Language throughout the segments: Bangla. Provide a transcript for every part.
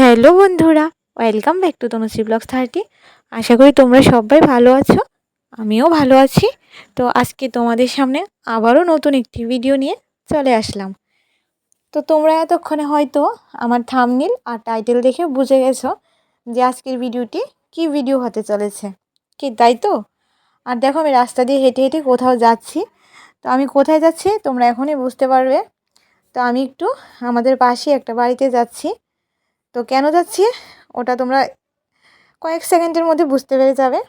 হ্যালো বন্ধুরা welcome back to Tanushree blogs thirty আশা করি তোমরা সবাই ভালো আছো, আমিও ভালো আছি। তো আজকে তোমাদের সামনে আবারও নতুন একটি ভিডিও নিয়ে চলে আসলাম। তো তোমরা এতক্ষণে হয়তো আমার থামনিল আর টাইটেল দেখে বুঝে গেছো যে আজকের ভিডিওটি কি ভিডিও হতে চলেছে। কি, তাই তো? আর দেখো আমি রাস্তা দিয়ে হেঁটে হেঁটে কোথাও যাচ্ছি। তো আমি কোথায় যাচ্ছি তোমরা এখনই বুঝতে পারবে। তো আমি একটু আমাদের পাশে একটা বাড়িতে যাচ্ছি। তো কেন যাচ্ছি? ওটা তোমরা কয়েক সেকেন্ডের মধ্যে বুঝতে পেরে যাবে।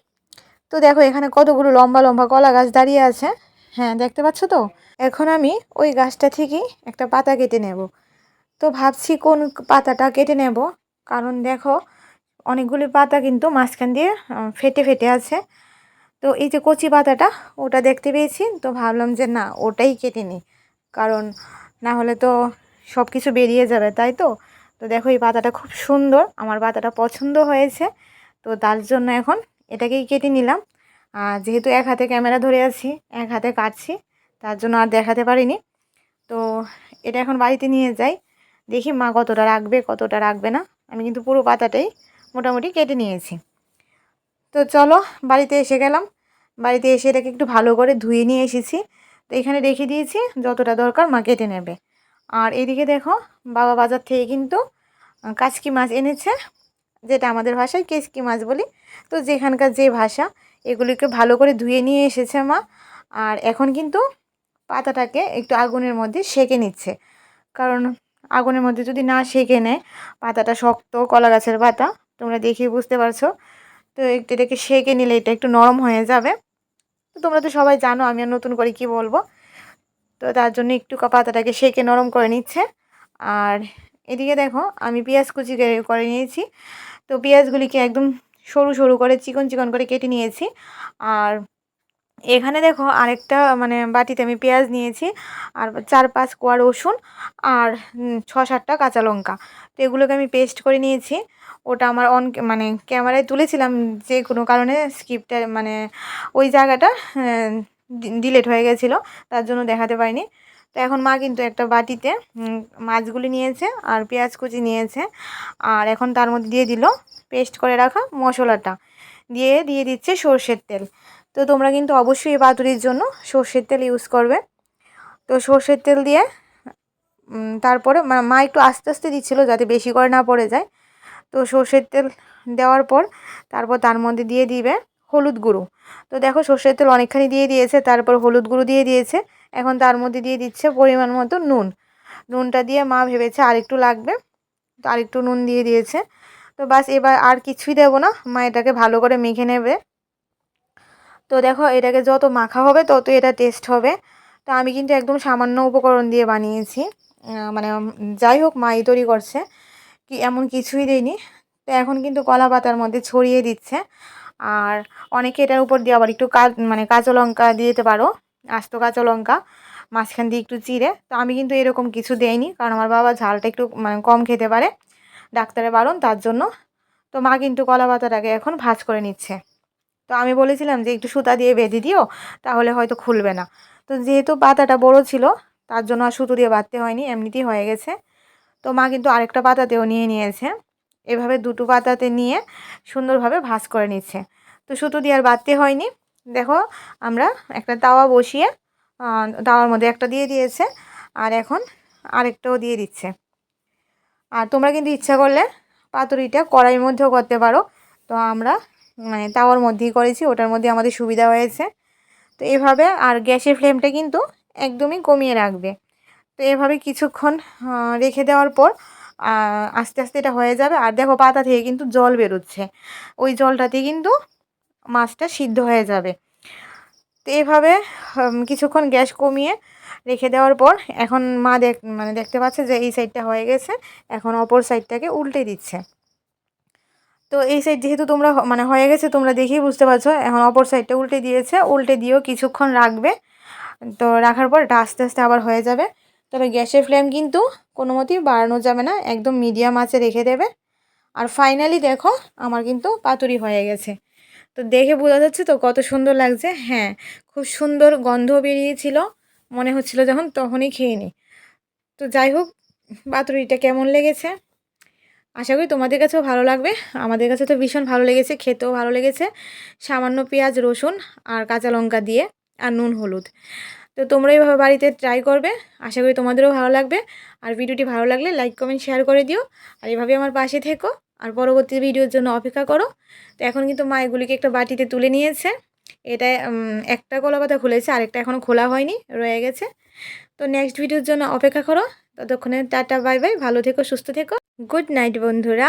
তো দেখো, এখানে কতগুলো লম্বা লম্বা কলা গাছ দাঁড়িয়ে আছে। হ্যাঁ দেখতে পাচ্ছ তো? এখন আমি ওই গাছটা থেকেই একটা পাতা কেটে নেব। তো ভাবছি কোন পাতাটা কেটে নেব? কারণ দেখো, অনেকগুলি পাতা কিন্তু মাঝখান দিয়ে ফেটে ফেটে আছে। তো এই যে কচি পাতাটা, ওটা দেখতে পেয়েছি। তো ভাবলাম যে না, ওটাই কেটে নিই। কারণ না হলে তো সব কিছু বেরিয়ে যাবে, তাই তো? তো দেখো এই পাতাটা খুব সুন্দর, আমার পাতাটা পছন্দ হয়েছে। তো তার জন্য এখন এটাকেই কেটে নিলাম। যেহেতু এক হাতে ক্যামেরা ধরে আছি, এক হাতে কাটছি, তার জন্য আর দেখাতে পারিনি। তো এটা এখন বাড়িতে নিয়ে যাই। দেখি মা কতটা রাখবে কতটা রাখবে না। আমি কিন্তু পুরো পাতাটাই মোটামুটি কেটে নিয়েছি। তো চলো বাড়িতে এসে গেলাম। বাড়িতে এসে এটাকে একটু ভালো করে ধুয়ে নিয়ে এসেছি। তো এখানে রেখে দিয়েছি, যতটা দরকার মা কেটে নেবে। আর এদিকে দেখো বাবা বাজার থেকে কিন্তু কাচকি মাছ এনেছে, যেটা আমাদের ভাষায় কেসকি মাছ বলি। তো যেখানকার যে ভাষা, এগুলিকে ভালো করে ধুয়ে নিয়ে এসেছে মা। আর এখন কিন্তু পাতাটাকে একটু আগুনের মধ্যে সেকে নিচ্ছে। কারণ আগুনের মধ্যে যদি না সেকে নেয়, পাতাটা শক্ত কলা গাছের পাতা, তোমরা দেখেই বুঝতে পারছ। তো একটু এটাকে সেকে নিলে এটা একটু নরম হয়ে যাবে। তো তোমরা তো সবাই জানো আমি আর নতুন করে কি বলব। তো তার জন্য একটু পাতাটাকে সেকে নরম করে নিচ্ছে। আর এদিকে দেখো, আমি পেঁয়াজ কুচি করে নিয়েছি। তো পেঁয়াজগুলিকে একদম সরু সরু করে, চিকন চিকন করে কেটে নিয়েছি। আর এখানে দেখো আরেকটা মানে বাটিতে আমি পেঁয়াজ নিয়েছি। আর চার পাঁচ কোয়া রসুন আর ছ সাতটা কাঁচা লঙ্কা। তো এগুলোকে আমি পেস্ট করে নিয়েছি। ওটা আমার অন মানে ক্যামেরায় তুলেছিলাম, যে কোনো কারণে স্ক্রিপ্টটা মানে ওই জায়গাটা ডিলেট হয়ে গেছিল, তার জন্য দেখাতে পারিনি। তো এখন মা কিন্তু একটা বাটিতে মাছগুলি নিয়েছে আর পেঁয়াজ কুচি নিয়েছে আর এখন তার মধ্যে দিয়ে দিল পেস্ট করে রাখা মশলাটা। দিয়ে দিয়ে দিচ্ছে সর্ষের তেল। তো তোমরা কিন্তু অবশ্যই এই পাতুরির জন্য সর্ষের তেল ইউজ করবে। তো সর্ষের তেল দিয়ে তারপরে মা একটু আস্তে আস্তে দিচ্ছিল যাতে বেশি করে না পড়ে যায়। তো সর্ষের তেল দেওয়ার পর তারপর তার মধ্যে দিয়ে দিবে হলুদ গুঁড়ো। তো দেখো সর্ষের তেল অনেকখানি দিয়ে দিয়েছে, তারপর হলুদ গুঁড়ো দিয়ে দিয়েছে। এখন তার মধ্যে দিয়ে দিচ্ছে পরিমাণ মতো নুন। নুনটা দিয়ে মা ভেবেছে আরেকটু লাগবে। তো আরেকটু নুন দিয়ে দিয়েছে। তো বাস এবার আর কিছুই দেবো না। মা এটাকে ভালো করে মেখে নেবে। তো দেখো, এটাকে যত মাখা হবে, তত এটা টেস্ট হবে। তো আমি কিন্তু একদম সামান্য উপকরণ দিয়ে বানিয়েছি। মানে যাই হোক, মাই তৈরি করছে। কি, এমন কিছুই দেয়নি। তো এখন কিন্তু কলা পাতার মধ্যে ছড়িয়ে দিচ্ছে। আর অনেকে এটার উপর দিয়ে আবার একটু কাজ মানে কাঁচা লঙ্কা দিয়ে দিতে পারো। আস্ত কাঁচা লঙ্কা, মাঝখান দিয়ে একটু চিড়ে তো আমি কিন্তু এরকম কিছু দেইনি, কারণ আমার বাবা ঝালটা একটু মানে কম খেতে পারে, ডাক্তারে বারণ তার জন্য। তো মা কিন্তু কলা পাতাটাকে এখন ভাজ করে নিচ্ছে। তো আমি বলেছিলাম যে একটু সুতা দিয়ে বেঁধে দিও, তাহলে হয়তো খুলবে না। তো যেহেতু পাতাটা বড় ছিল, তার জন্য আর সুতো দিয়ে বাঁধতে হয়নি, এমনিতেই হয়ে গেছে। তো মা কিন্তু আরেকটা পাতাতেও নিয়ে নিয়েছে। এভাবে দুটো পাতাতে নিয়ে সুন্দরভাবে ভাজ করে নিচ্ছে। তো সুতো দিয়ে আর বাঁধতে হয়নি। দেখো, আমরা একটা তাওয়া বসিয়ে তাওয়ার মধ্যে একটা দিয়ে দিয়েছে, আর এখন আরেকটাও দিয়ে দিচ্ছে। আর তোমরা কিন্তু ইচ্ছা করলে পাতুরিটা কড়াইয়ের মধ্যেও করতে পারো। তো আমরা মানে তাওয়ার মধ্যেই করেছি, ওটার মধ্যে আমাদের সুবিধা হয়েছে। তো এভাবে, আর গ্যাসের ফ্লেমটা কিন্তু একদমই কমিয়ে রাখবে। তো এভাবে কিছুক্ষণ রেখে দেওয়ার পর আস্তে আস্তে এটা হয়ে যাবে। আর দেখো, পাতা থেকে কিন্তু জল বেরোচ্ছে। ওই জলটাতে কিন্তু মাছটা সিদ্ধ হয়ে যাবে। তো এভাবে কিছুক্ষণ গ্যাস কমিয়ে রেখে দেওয়ার পর এখন মা দেখ মানে দেখতে পাচ্ছে যে এই সাইডটা হয়ে গেছে, এখন অপর সাইডটাকে উল্টে দিচ্ছে। তো এই সাইড যেহেতু তোমরা মানে হয়ে গেছে, তোমরা দেখেই বুঝতে পারছ, এখন অপর সাইডটা উল্টে দিয়েছে, উল্টে দিয়েও কিছুক্ষণ রাখবে। তো রাখার পর এটা আস্তে আস্তে আবার হয়ে যাবে। তবে গ্যাসের ফ্লেম কিন্তু কোনো মতেই বাড়ানো যাবে না, একদম মিডিয়াম আঁচে রেখে দেবে। আর ফাইনালি দেখো, আমার কিন্তু পাতুরি হয়ে গেছে। তো দেখে বোঝা যাচ্ছে তো কত সুন্দর লাগছে। হ্যাঁ খুব সুন্দর গন্ধ বেরিয়েছিল। মনে হচ্ছিল যখন তখনই খেয়ে নিই তো যাই হোক পাতুরিটা কেমন লেগেছে? আশা করি তোমাদের কাছেও ভালো লাগবে। আমাদের কাছে তো ভীষণ ভালো লেগেছে, খেতেও ভালো লেগেছে। সামান্য পেঁয়াজ, রসুন আর কাঁচা লঙ্কা দিয়ে আর নুন, হলুদ। তো তোমরা এইভাবে বাড়িতে ট্রাই করবে। আশা করি তোমাদেরও ভালো লাগবে। আর ভিডিওটি ভালো লাগলে লাইক কমেন্ট শেয়ার করে দিও। আর এভাবে আমার পাশে থেকো। আর পরবর্তী ভিডিওর জন্য অপেক্ষা করো। তো এখন কিন্তু মা এগুলিকে একটা বাটিতে তুলে নিয়েছে। এটা একটা কলা পাতা খুলেছে, আরেকটা এখনও খোলা হয়নি, রয়ে গেছে। তো নেক্সট ভিডিওর জন্য অপেক্ষা করো। ততক্ষণে টাটা বাই বাই ভালো থেকো, সুস্থ থেকো। গুড নাইট বন্ধুরা।